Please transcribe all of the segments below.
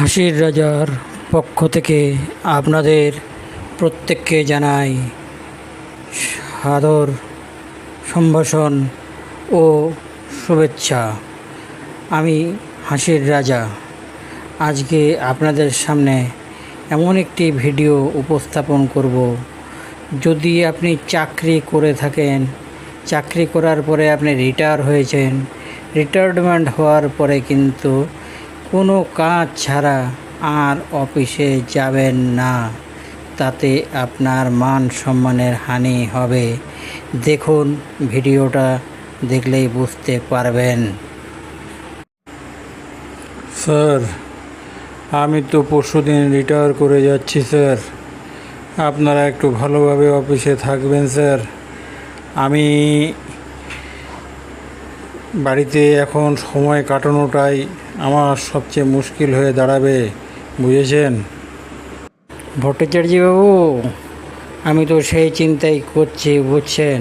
হাসির রাজার পক্ষ থেকে আপনাদের প্রত্যেককে জানাই সাদর সম্ভাষণ ও শুভেচ্ছা। আমি হাসির রাজা। আজকে আপনাদের সামনে এমন একটি ভিডিও উপস্থাপন করব। যদি আপনি চাকরি করে থাকেন, চাকরি করার পরে আপনি রিটায়ার হয়েছেন, রিটায়ারমেন্ট হওয়ার পরে কিন্তু কোনো কাজ ছাড়া আর অফিসে যাবেন না। তাতে আপনার মান সম্মানের হানি হবে। দেখুন, ভিডিওটা দেখলেই বুঝতে পারবেন। স্যার, আমি তো পরশুদিন রিটায়ার করে যাচ্ছি, স্যার। আপনারা একটু ভালোভাবে অফিসে থাকবেন, স্যার। আমি বাড়িতে এখন সময় কাটানোটাই আমার সবচেয়ে মুশকিল হয়ে দাঁড়াবে, বুঝেছেন? ভট্টাচার্যবাবু, আমি তো সেই চিন্তাই করছি, বুঝছেন?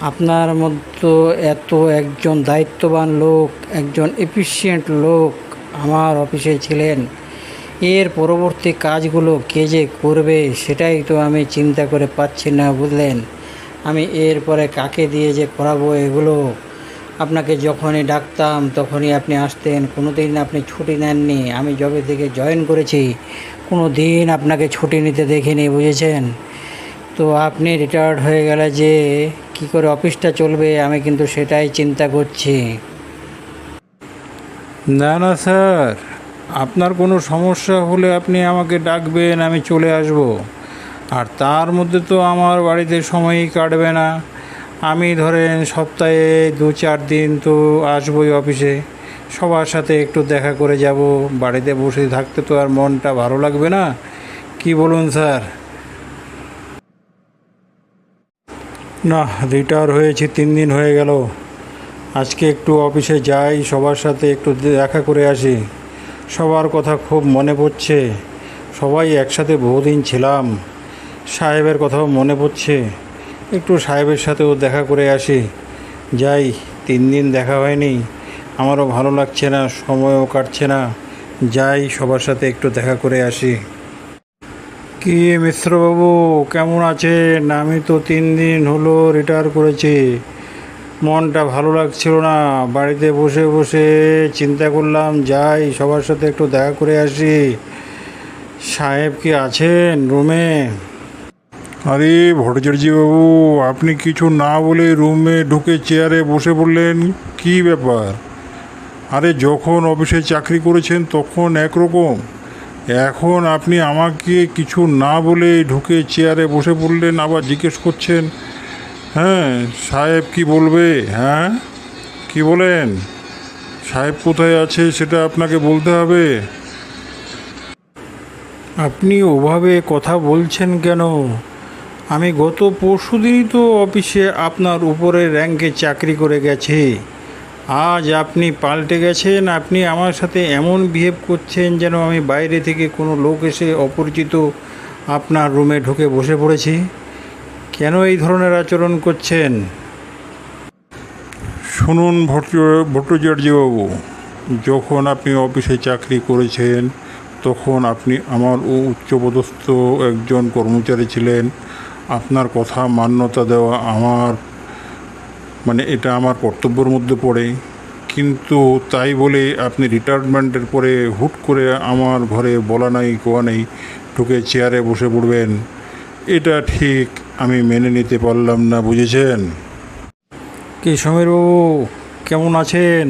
আপনার মধ্যে এত একজন দায়িত্ববান লোক, একজন এফিসিয়েন্ট লোক আমার অফিসে ছিলেন। এর পরবর্তী কাজগুলো কে যে করবে সেটাই তো আমি চিন্তা করে পাচ্ছি না, বুঝলেন? আমি এরপরে কাকে দিয়ে যে করাবো এগুলো আপনাকে যখনই ডাকতাম, তখনই আপনি আসতেন। কোনো দিন আপনি ছুটি নেননি। আমি জবে থেকে জয়েন করেছি কোনো দিন আপনাকে ছুটি নিতে দেখিনি, বুঝেছেন? তো আপনি রিটায়ার্ড হয়ে গেলে যে কি করে অফিসটা চলবে, আমি কিন্তু সেটাই চিন্তা করছি। না না, স্যার। আপনার কোনো সমস্যা হলে আপনি আমাকে ডাকবেন, আমি চলে আসব। আর তার মধ্যে তো আমার বাড়িতে সময়ই কাটবে না। আমি ধরেন সপ্তাহে দু চার দিন তো আসবই অফিসে। সবার সাথে একটু দেখা করে যাব, বাড়িতে বসে থাকতে তো আর মনটা ভালো লাগবে না। কি বলুন স্যার? না রিটায়ার হয়েছি, তিন দিন হয়ে গেল। আজকে একটু অফিসে যাই, সবার সাথে একটু দেখা করে আসি। সবার কথা খুব মনে পড়ছে। সবাই একসাথে বহুদিন ছিলাম। সাহেবের কথাও মনে পড়ছে। একটু সাহেবের সাথেও দেখা করে আসি। যাই, তিন দিন দেখা হয়নি। আমারও ভালো লাগছে না, সময়ও কাটছে না। যাই, সবার সাথে একটু দেখা করে আসি। কি মিশ্রবাবু কেমন আছেন? আমি তো তিন দিন হলো রিটায়ার করেছি। মনটা ভালো লাগছিল না। বাড়িতে বসে বসে চিন্তা করলাম, যাই, সবার সাথে একটু দেখা করে আসি। সাহেব কি আছেন রুমে? আরে ভট্টাচার্যবাবু আপনি কিছু না বলে রুমে ঢুকে চেয়ারে বসে পড়লেন, কি ব্যাপার? আরে যখন অফিসে চাকরি করেছেন তখন একরকম। এখন আপনি আমাকে কিছু না বলে ঢুকে চেয়ারে বসে পড়লেন, আবার জিজ্ঞেস করছেন হ্যাঁ সাহেব কি বলবে? হ্যাঁ? কি বলেন? সাহেব কোথায় আছে সেটা আপনাকে বলতে হবে? আপনি ওভাবে কথা বলছেন কেন? আমি গত পরশু দিনই তো অফিসে আপনার উপরে র্যাঙ্কে চাকরি করে গেছি। আজ আপনি পাল্টে গেছেন, আপনি আমার সাথে এমন বিহেভ করছেন যেন আমি বাইরে থেকে কোনো লোক এসে অপরিচিত আপনার রুমে ঢুকে বসে পড়েছি। কেন এই ধরনের আচরণ করছেন? শুনুন ভট্ট, ভট্টাচার্যবাবু, যখন আপনি অফিসে চাকরি করেছেন, তখন আপনি আমার উচ্চপদস্থ একজন কর্মচারী ছিলেন। আপনার কথা মান্যতা দেওয়া আমার মানে এটা আমার কর্তব্যের মধ্যে পড়ে। কিন্তু তাই বলে আপনি রিটায়ারমেন্টের পরে হুট করে আমার ঘরে বলা নাই, কোয়া নেই, ঢুকে চেয়ারে বসে পড়বেন। এটা ঠিক আমি মেনে নিতে পারলাম না, বুঝেছেন? কি সমীরবাবু কেমন আছেন?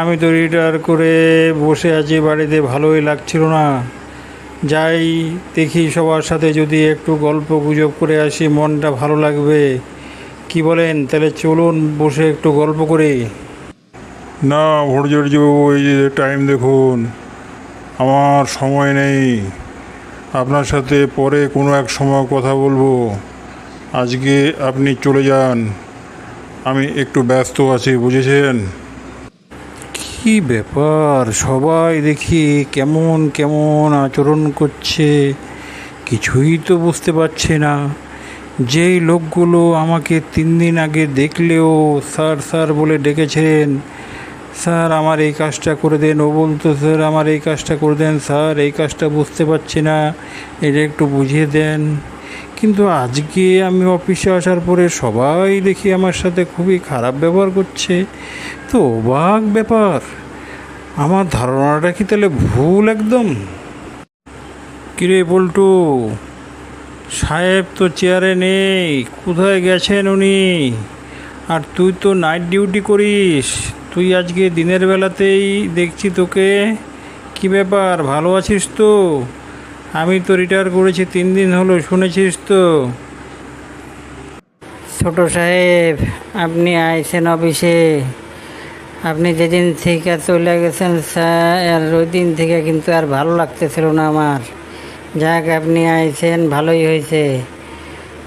আমি তো রিটায়ার করে বসে আছি, বাড়িতে ভালোই লাগছিল না। যাই দেখি সবার সাথে যদি একটু গল্প গুজব করে আসি, মনটা ভালো লাগবে। কি বলেন? তাহলে চলুন বসে একটু গল্প করি। না ভট্টাচার্যবাবু এই যে টাইম দেখুন। আমার সময় নেই। আপনার সাথে পরে কোনো এক সময় কথা বলব। আজকে আপনি চলে যান। আমি একটু ব্যস্ত আছি, বুঝেছেন? কি ব্যাপার? সবাই দেখি কেমন কেমন আচরণ করছে। কিছুই তো বুঝতে পারছে না। যেই লোকগুলো আমাকে তিন দিন আগে দেখলেও স্যার স্যার বলে ডেকেছেন স্যার, আমার এই কাজটা করে দেন। ও বলতো, স্যার, আমার এই কাজটা করে দেন। স্যার, এই কাজটা বুঝতে পারছি না। এটা একটু বুঝিয়ে দেন। কিন্তু আজকে আমি অফিসে আসার পরে সবাই দেখি আমার সাথে খুবই খারাপ ব্যবহার করছে। তো অবাক ব্যাপার। আমার ধারণাটা কি তাহলে ভুল একদম? কিরে পল্টু সাহেব তো চেয়ারে নেই, কোথায় গেছেন উনি? আর তুই তো নাইট ডিউটি করিস, তুই আজকে দিনের বেলাতেই দেখছি তোকে। কি ব্যাপার, ভালো আছিস তো? আমি তো রিটায়ার করেছি, তিন দিন হলো, শুনেছিস তো? ছোট সাহেব, আপনি আইছেন অফিসে। আপনি যেদিন থেকে চলে গেছেন স্যার ওই দিন থেকে কিন্তু আর ভালো লাগতেছিল না আমার। যাক, আপনি আইছেন, ভালোই হয়েছে।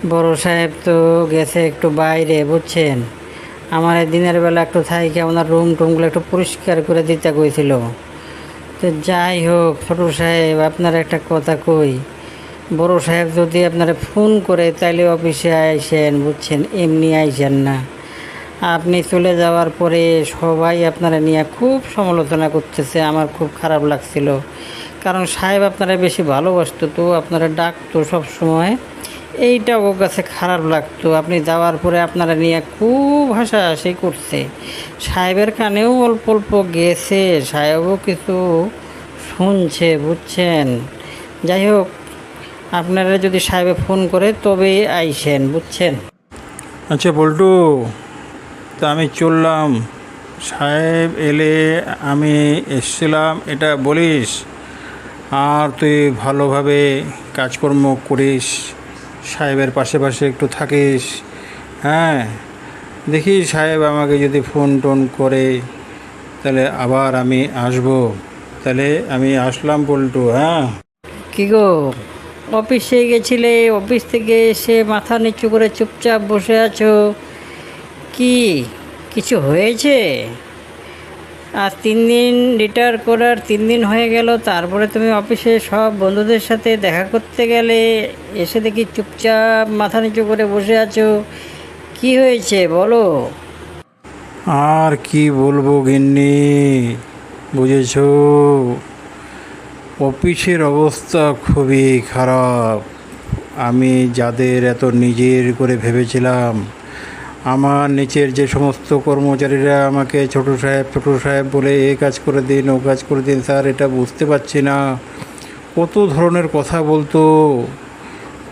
বড় সাহেব তো গেছে একটু বাইরে, বুঝছেন? আমার দিনের বেলা একটু থাইকে আপনার রুম টুমগুলো একটু পরিষ্কার করে দিতে কইছিল তো যাই হোক, ছোট সাহেব, আপনার একটা কথা কই। বড় সাহেব যদি আপনারা ফোন করে তাইলে অফিসে আইসেন, বুঝছেন? এমনি আইসেন না। আপনি চলে যাওয়ার পরে সবাই আপনারা নিয়ে খুব সমালোচনা করতেছে, আমার খুব খারাপ লাগছিল। কারণ সাহেব আপনারা বেশি ভালোবাসত তো, আপনারা ডাকতো সবসময়। এইটা ওর কাছে খারাপ লাগতো। আপনি যাওয়ার পরে আপনারা নিয়ে খুব হাসাহাসি করছে। সাহেবের কানেও অল্প অল্প গেছে, সাহেবও কিছু শুনছে, বুঝছেন? যাই হোক, আপনারা যদি সাহেবে ফোন করে তবে আইসেন, বুঝছেন? আচ্ছা পল্টু তা আমি চললাম। সাহেব এলে আমি এসছিলাম, এটা বলিস। আর তুই ভালোভাবে কাজকর্ম করিস, সাহেবের পাশে পাশে একটু থাকিস। হ্যাঁ দেখি সাহেব আমাকে যদি ফোন টোন করে, তাহলে আবার আমি আসব। তাহলে আমি আসলাম পল্টু হ্যাঁ। কি গো, অফিসে গেছিলে, অফিস থেকে এসে মাথা নিচু করে চুপচাপ বসে আছো। কি? কিছু হয়েছে? আর তিন দিন রিটায়ার করার তিন দিন হয়ে গেল, তারপরে তুমি অফিসে সব বন্ধুদের সাথে দেখা করতে গেলে, এসে দেখি চুপচাপ মাথা নিচু করে বসে আছো। কি হয়েছে বলো? আর কি বলব গিন্নি, বুঝেছ? অফিসের অবস্থা খুবই খারাপ। আমি যাদের এত নিজের করে ভেবেছিলাম আমার নিচের যে সমস্ত কর্মচারীরা আমাকে ছোট সাহেব ছোট সাহেব বলে এ কাজ করে দিন, ও কাজ করে দিন, স্যার, এটা বুঝতে পারছি না। কত ধরনের কথা বলতো।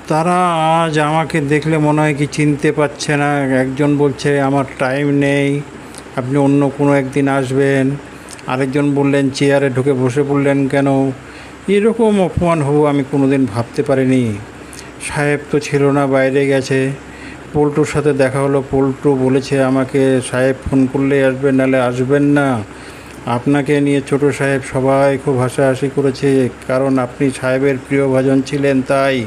তারা আজ আমাকে দেখলে মনে হয় কি চিনতে পারছে না। একজন বলছে, আমার টাইম নেই, আপনি অন্য কোনো একদিন আসবেন। আরেকজন বললেন, চেয়ারে ঢুকে বসে পড়লেন কেন? এরকম অপমান হব আমি কোনোদিন ভাবতে পারিনি। সাহেব তো ছিল না, বাইরে গেছে। পল্টুর সাথে দেখা হলো। পল্টু বলেছে, আমাকে সাহেব ফোন করলেই আসবেন নাহলে আসবেন না। আপনাকে নিয়ে ছোট সাহেব সবাই খুব হাসাহাসি করেছে, কারণ আপনি সাহেবের প্রিয় ভাজন ছিলেন, তাই।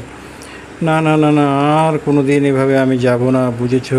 না না না না, আর কোনো দিন এভাবে আমি যাব না, বুঝেছ?